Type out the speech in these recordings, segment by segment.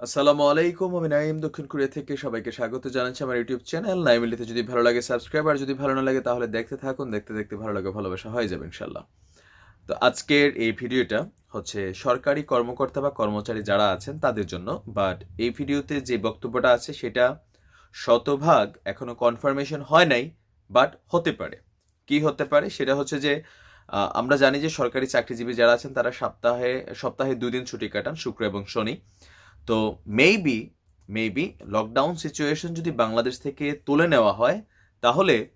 আসসালামু আলাইকুম, আমি নাইম দক্ষিণ কোরিয়া থেকে সবাইকে স্বাগত জানাচ্ছি আমার ইউটিউব চ্যানেল। নাইমিলিতে যদি ভালো লাগে সাবস্ক্রাইব, আর যদি ভালো না লাগে তাহলে দেখতে থাকুন, দেখতে দেখতে ভালো লাগে, ভালোবাসা হয়ে যাবে ইনশাল্লাহ তো আজকের এই ভিডিওটা হচ্ছে সরকারি কর্মকর্তা বা কর্মচারী যারা আছেন তাদের জন্য বাট এই ভিডিওতে যে বক্তব্যটা আছে সেটা শতভাগ এখনও কনফার্মেশন হয় নাই বাট হতে পারে। কি হতে পারে? সেটা হচ্ছে যে আমরা জানি যে সরকারি চাকরিজীবী যারা আছেন তারা সপ্তাহে সপ্তাহে দুই দিন ছুটি কাটান, শুক্র এবং শনি। তো মেবি মেবি লকডাউন সিচুয়েশন যদি বাংলাদেশ থেকে তুলে নেওয়া হয়, তাহলে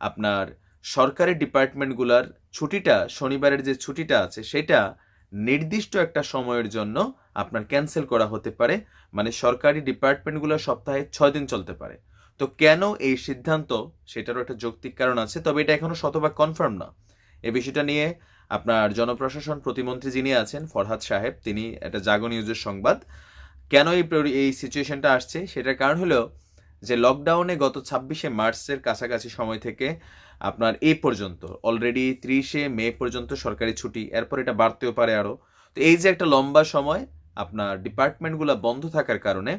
আপনার সরকারি ডিপার্টমেন্টগুলোর ছুটিটা, শনিবারের যে ছুটিটা আছে, সেটা নির্দিষ্ট একটা সময়ের জন্য আপনার ক্যান্সেল করা হতে পারে। মানে সরকারি ডিপার্টমেন্টগুলো সপ্তাহে ছয় দিন চলতে পারে। তো কেন এই সিদ্ধান্ত? সেটারও একটা যৌক্তিক কারণ আছে, তবে এটা এখনও শতভাগ কনফার্ম না। এই বিষয়টা নিয়ে আপনার জনপ্রশাসন প্রতিমন্ত্রী যিনি আছেন, ফরহাদ সাহেব, তিনি একটা জাগো নিউজের সংবাদ। কেন এই এই সিচুয়েশনটা আসছে? সেটার কারণ হলো যে লকডাউনে গত ছাব্বিশে মার্চের কাছাকাছি সময় থেকে আপনার এ পর্যন্ত অলরেডি ত্রিশে মে পর্যন্ত সরকারি ছুটি, এরপর এটা বাড়তেও পারে আরও তো এই যে একটা লম্বা সময় আপনার ডিপার্টমেন্টগুলো বন্ধ থাকার কারণে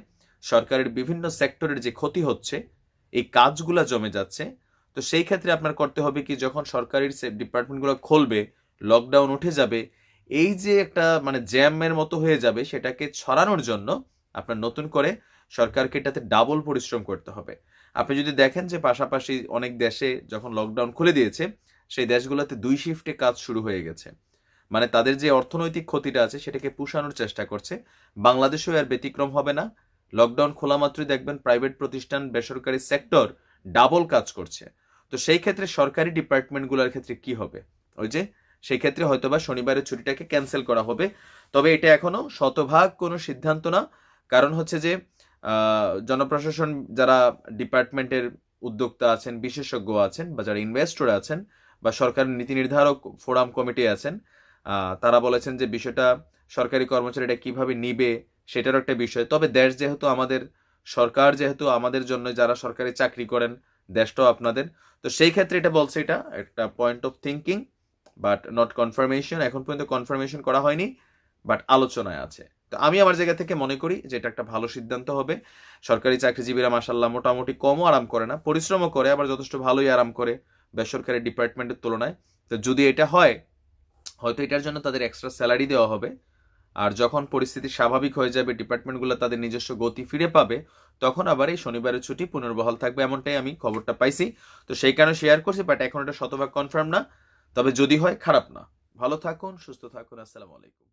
সরকারের বিভিন্ন সেক্টরের যে ক্ষতি হচ্ছে, এই কাজগুলো জমে যাচ্ছে, তো সেই ক্ষেত্রে আপনার করতে হবে কি, যখন সরকারি ডিপার্টমেন্টগুলো খুলবে লকডাউন উঠে যাবে এই যে একটা মানে জ্যামের মতো হয়ে যাবে সেটাকে ছড়ানোর জন্য আপনার নতুন করে সরকারকে এটাতে ডাবল পরিশ্রম করতে হবে। আপনি যদি দেখেন যে পাশাপাশি অনেক দেশে যখন লকডাউন খুলে দিয়েছে, সেই দেশগুলোতে দুই শিফটে কাজ শুরু হয়ে গেছে। মানে তাদের যে অর্থনৈতিক ক্ষতিটা আছে সেটাকে পুষানোর চেষ্টা করছে। বাংলাদেশেও আর ব্যতিক্রম হবে না। লকডাউন খোলা মাত্রই দেখবেন প্রাইভেট প্রতিষ্ঠান, বেসরকারি সেক্টর ডাবল কাজ করছে। তো সেই ক্ষেত্রে সরকারি ডিপার্টমেন্টগুলোর ক্ষেত্রে কি হবে? ওই যে সেই ক্ষেত্রে হয়তোবা শনিবারের ছুটিটাকে ক্যান্সেল করা হবে। তবে এটা এখনও শতভাগ কোনো সিদ্ধান্ত না। কারণ হচ্ছে যে জনপ্রশাসন যারা ডিপার্টমেন্টের উদ্যোক্তা আছেন, বিশেষজ্ঞ আছেন বা যারা ইনভেস্টর আছেন বা সরকারের নীতি নির্ধারক ফোরাম কমিটি আছেন তারা বলেছেন যে বিষয়টা সরকারি কর্মচারীরা কীভাবে নিবে সেটারও একটা বিষয়। তবে দেশ যেহেতু আমাদের সরকার, যেহেতু আমাদের জন্য যারা সরকারি চাকরি করেন, দেশটাও আপনাদের। তো সেই ক্ষেত্রে এটা বলছে এটা একটা point of thinking but not confirmation এখন পর্যন্ত কনফার্মেশন করা হয়নি বাট আলোচনায় আছে। তো আমি আমার জায়গা থেকে মনে করি যে এটা একটা ভালো সিদ্ধান্ত হবে। সরকারি চাকরিজীবীরা মাসাল্লাহ মোটামুটি কমও আরাম করে না, পরিশ্রমও করে, আবার যথেষ্ট ভালোই আরাম করে বেসরকারি ডিপার্টমেন্টের তুলনায়। তো যদি এটা হয়, হয়তো এটার জন্য তাদের এক্সট্রা স্যালারি দেওয়া হবে। আর যখন পরিস্থিতি স্বাভাবিক হয়ে যাবে, ডিপার্টমেন্টগুলো তাদের নিজস্ব গতি ফিরে পাবে, তখন আবার এই শনিবারের ছুটি পুনর্বহাল থাকবে, এমনটাই আমি খবরটা পাইছি। তো সেই কারণে শেয়ার করছি বাট এখন এটা শতভাগ কনফার্ম না। তবে যদি হয় খারাপ না। ভালো থাকুন সুস্থ থাকুন আসসালামু আলাইকুম।